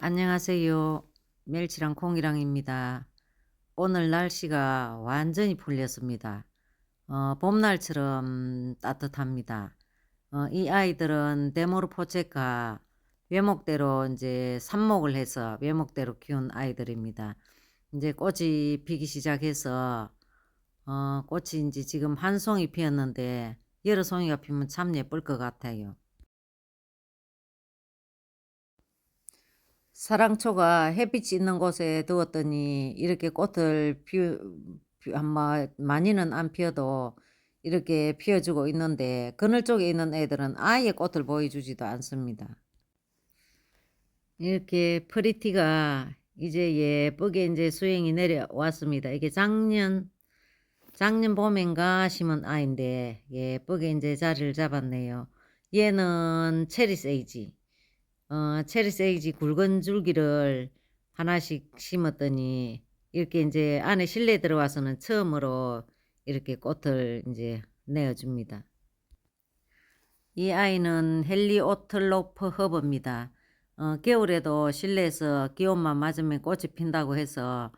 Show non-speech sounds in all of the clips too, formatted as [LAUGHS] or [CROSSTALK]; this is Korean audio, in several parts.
안녕하세요. 멸치랑 콩이랑입니다. 오늘 날씨가 완전히 풀렸습니다. 어, 봄날처럼 따뜻합니다. 어, 이 아이들은 데모르포체카 외목대로 이제 삽목을 해서 외목대로 키운 아이들입니다. 이제 꽃이 피기 시작해서 어, 꽃이 이제 지금 한 송이 피었는데 여러 송이가 피면 참 예쁠 것 같아요. 사랑초가 햇빛이 있는 곳에 두었더니 이렇게 꽃을 피우, 피- 아마 많이는 안 피어도 이렇게 피어주고 있는데 그늘 쪽에 있는 애들은 아예 꽃을 보여주지도 않습니다. 이렇게 프리티가 이제 예쁘게 이제 수행이 내려왔습니다. 이게 작년 작년 봄인가 심은 아이인데 예쁘게 이제 자리를 잡았네요. 얘는 체리 세이지. 어, 체리 세이지 굵은 줄기를 하나씩 심었더니 이렇게 이제 안에 실내 들어와서는 처음으로 이렇게 꽃을 이제 내어줍니다. 이 아이는 헬리오틀로프 허브입니다. 어, 겨울에도 실내에서 기온만 맞으면 꽃이 핀다고 해서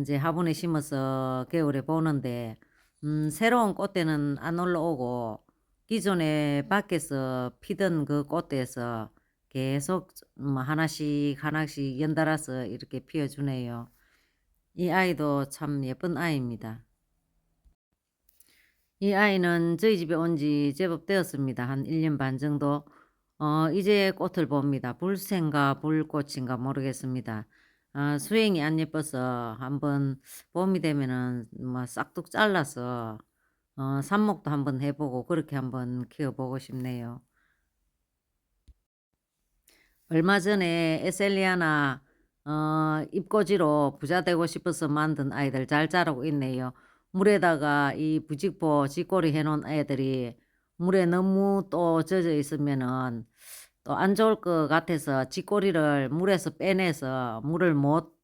이제 화분에 심어서 겨울에 보는데 음, 새로운 꽃대는 안 올라오고 기존에 밖에서 피던 그 꽃대에서 계속 뭐 하나씩 하나씩 연달아서 이렇게 피워주네요. 이 아이도 참 예쁜 아이입니다. 이 아이는 저희 집에 온 지 제법 되었습니다. 한 1년 반 정도. 어, 이제 꽃을 봅니다. 불새인가 불꽃인가 모르겠습니다. 아, 수행이 안 예뻐서 한번 봄이 되면은 뭐 싹둑 잘라서 어, 삽목도 한번 해보고 그렇게 한번 키워보고 싶네요. 얼마 전에 에셀리아나 어, 잎꽂이로 부자 되고 싶어서 만든 아이들 잘 자라고 있네요. 물에다가 이 부직포 쥐꼬리 해놓은 아이들이 물에 너무 또 젖어 있으면은 또 안 좋을 것 같아서 쥐꼬리를 물에서 빼내서 물을 못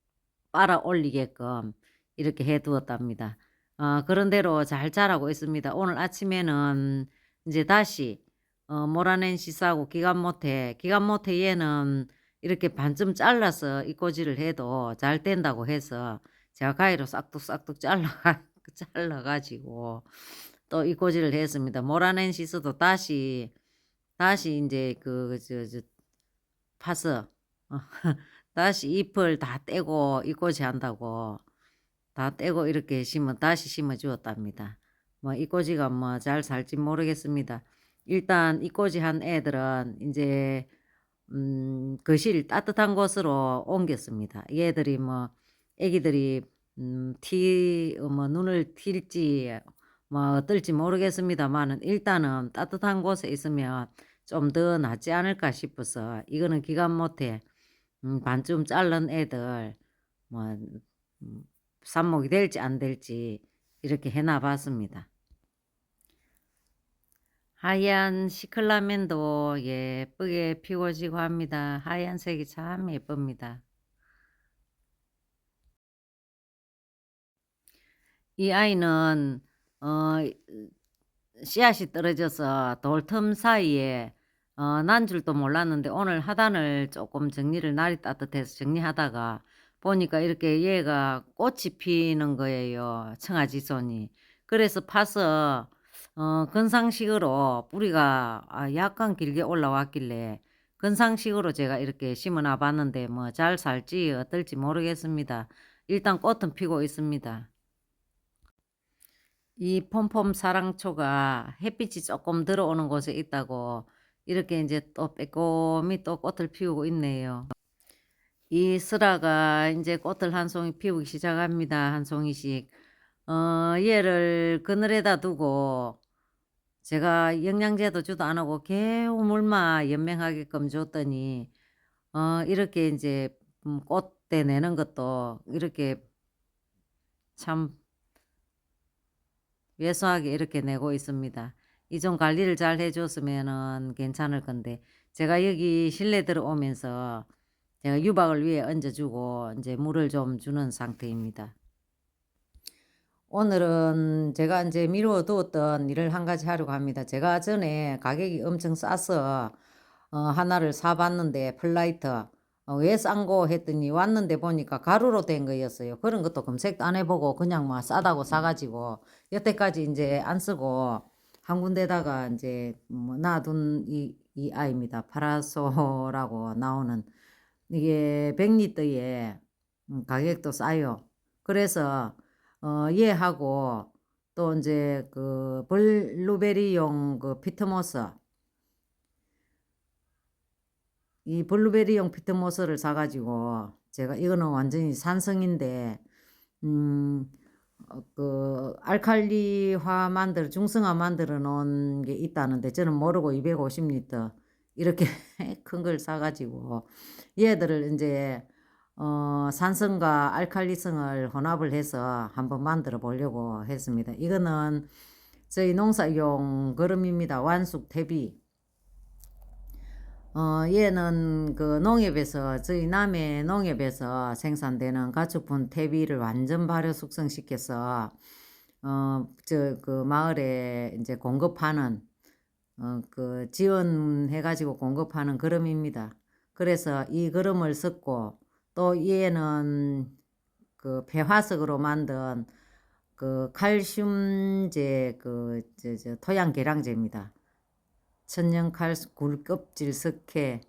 빨아 올리게끔 이렇게 해 두었답니다. 어, 그런 대로 잘 자라고 있습니다. 오늘 아침에는 이제 다시 어, 모라낸 시사하고 기간 못해 기간 못해 얘는 이렇게 반쯤 잘라서 이꼬지를 해도 잘 된다고 해서 제가 가위로 싹둑싹둑 잘라 [LAUGHS] 잘라가지고 또 이꼬지를 했습니다. 모라낸 시스도 다시 다시 이제 그 저 저 파서 어, [LAUGHS] 다시 잎을 다 떼고 이꼬지 한다고 다 떼고 이렇게 심어 다시 심어 주었답니다. 뭐 이꼬지가 뭐 잘 살지 모르겠습니다. 일단 이꼬지 한 애들은 이제 음, 거실 따뜻한 곳으로 옮겼습니다. 얘들이 뭐 애기들이 음, 티, 어, 뭐 눈을 튈지 뭐 어떨지 모르겠습니다만은 일단은 따뜻한 곳에 있으면 좀 더 낫지 않을까 싶어서 이거는 기간 못해 음, 반쯤 자른 애들 뭐 음, 삽목이 될지 안 될지 이렇게 해놔 봤습니다. 하얀 시클라멘도 예쁘게 피워지고 합니다. 하얀색이 참 예쁩니다. 이 아이는 어, 씨앗이 떨어져서 돌 틈 사이에 어, 난 줄도 몰랐는데 오늘 하단을 조금 정리를 날이 따뜻해서 정리하다가 보니까 이렇게 얘가 꽃이 피는 거예요. 청아지손이. 그래서 파서 어, 건상식으로 뿌리가 아, 약간 길게 올라왔길래 건상식으로 제가 이렇게 심어 놔 봤는데 뭐 잘 살지 어떨지 모르겠습니다. 일단 꽃은 피고 있습니다. 이 폼폼 사랑초가 햇빛이 조금 들어오는 곳에 있다고 이렇게 이제 또 빼꼼히 또 꽃을 피우고 있네요. 이 슬아가 이제 꽃을 한 송이 피우기 시작합니다. 한 송이씩. 어, 얘를 그늘에다 두고 제가 영양제도 주도 안 하고 개우 물만 연맹하게끔 줬더니 어, 이렇게 이제 음, 꽃대 내는 것도 이렇게 참 왜소하게 이렇게 내고 있습니다. 이 좀 관리를 잘 해 줬으면은 괜찮을 건데 제가 여기 실내 들어오면서 제가 유박을 위에 얹어 주고 이제 물을 좀 주는 상태입니다. 오늘은 제가 이제 미루어 두었던 일을 한 가지 하려고 합니다. 제가 전에 가격이 엄청 싸서 어, 하나를 사봤는데 플라이터 어, 왜 싼거 했더니 왔는데 보니까 가루로 된 거였어요. 그런 것도 검색도 안 해보고 그냥 뭐 싸다고 사가지고 여태까지 이제 안 쓰고 한 군데다가 이제 뭐 놔둔 이, 이 아이입니다. 파라소라고 나오는 이게 100리터에 음, 가격도 싸요. 그래서 어, 얘하고 또 이제 그 블루베리용 그 피트모스. 이 블루베리용 피트모스를 사가지고 제가 이거는 완전히 산성인데 음, 어, 그 알칼리화 만들 중성화 만들어 놓은 게 있다는데 저는 모르고 250리터 이렇게 [LAUGHS] 큰 걸 사가지고 얘들을 이제 어, 산성과 알칼리성을 혼합을 해서 한번 만들어 보려고 했습니다. 이거는 저희 농사용 거름입니다. 완숙 대비. 어, 얘는 그 농협에서, 저희 남해 농협에서 생산되는 가축분 퇴비를 완전 발효 숙성시켜서, 어, 저, 그 마을에 이제 공급하는, 어, 그 지원해 가지고 공급하는 거름입니다. 그래서 이 거름을 섞고, 또 얘는 그 폐화석으로 만든 그 칼슘제 그, 저, 저, 토양 계량제입니다. 천연 칼 굴껍질 석회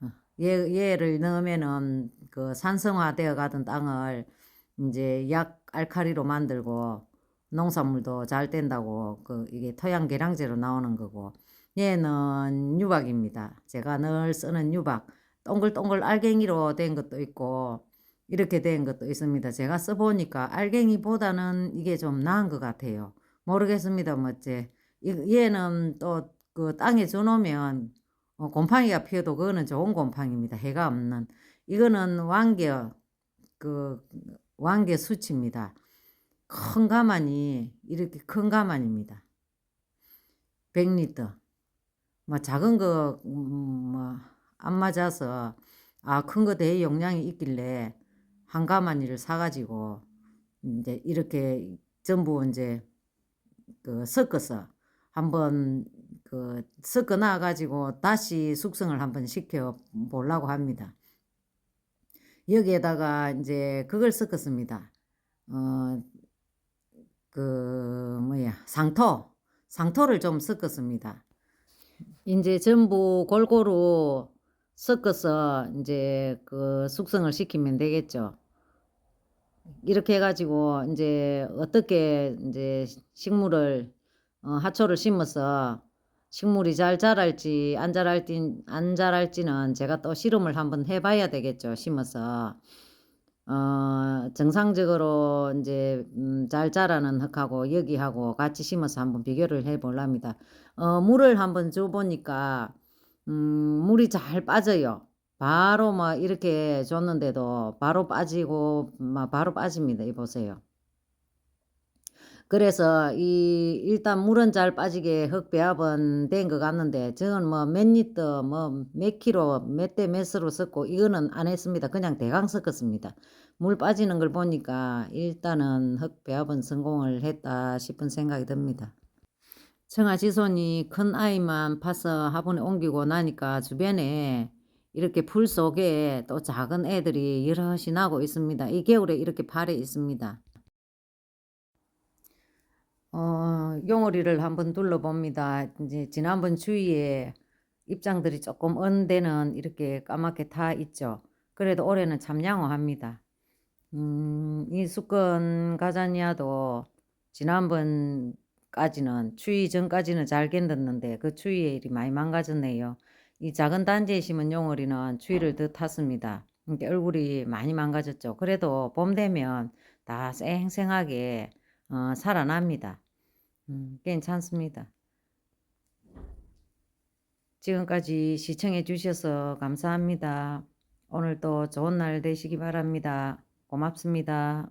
어, 얘, 얘를 넣으면은 그 산성화되어 가던 땅을 이제 약 알칼리로 만들고 농산물도 잘 된다고 그 이게 토양 계량제로 나오는 거고 얘는 유박입니다. 제가 늘 쓰는 유박 동글동글 알갱이로 된 것도 있고 이렇게 된 것도 있습니다. 제가 써보니까 알갱이보다는 이게 좀 나은 것 같아요. 모르겠습니다. 뭐지 얘는 또 그 땅에 줘놓으면 어, 곰팡이가 피어도 그거는 좋은 곰팡이입니다. 해가 없는. 이거는 왕겨 그 왕겨 수치입니다. 큰 가만이 이렇게 큰 가만입니다. 100리터. 뭐 작은 거뭐 안 맞아서 아 큰 거 대에 용량이 있길래 한 가마니를 사가지고 이제 이렇게 전부 이제 그 섞어서 한번 그 섞어 놔 가지고 다시 숙성을 한번 시켜 보려고 합니다. 여기에다가 이제 그걸 섞었습니다. 어, 그 뭐야 상토 상토를 좀 섞었습니다. 이제 전부 골고루 섞어서 이제 그 숙성을 시키면 되겠죠. 이렇게 해가지고 이제 어떻게 이제 식물을 어, 하초를 심어서 식물이 잘 자랄지 안 자랄지 안 자랄지는 제가 또 실험을 한번 해봐야 되겠죠. 심어서 어, 정상적으로 이제 음, 잘 자라는 흙하고 여기하고 같이 심어서 한번 비교를 해보랍니다. 어, 물을 한번 줘보니까 음, 물이 잘 빠져요. 바로 막 이렇게 줬는데도 바로 빠지고 막 바로 빠집니다. 이 보세요. 그래서 이 일단 물은 잘 빠지게 흙배합은 된 것 같는데 저는 뭐 몇 리터 뭐 몇 킬로 몇 대 몇으로 썼고 이거는 안 했습니다. 그냥 대강 섞었습니다. 물 빠지는 걸 보니까 일단은 흙배합은 성공을 했다 싶은 생각이 듭니다. 청아지손이 큰 아이만 파서 화분에 옮기고 나니까 주변에 이렇게 풀 속에 또 작은 애들이 여럿이 나고 있습니다. 이 겨울에 이렇게 발에 있습니다. 어, 용어리를 한번 둘러봅니다. 이제 지난번 주위에 입장들이 조금 언 데는 이렇게 까맣게 타 있죠. 그래도 올해는 참 양호합니다. 음, 이 수건 가자니아도 지난번 까지는 추위 전까지는 잘 견뎠는데 그 추위에 일이 많이 망가졌네요. 이 작은 단지에 심은 용어리는 추위를 더 탔습니다. 이게 얼굴이 많이 망가졌죠. 그래도 봄 되면 다 쌩쌩하게 어, 살아납니다. 음, 괜찮습니다. 지금까지 시청해 주셔서 감사합니다. 오늘도 좋은 날 되시기 바랍니다. 고맙습니다.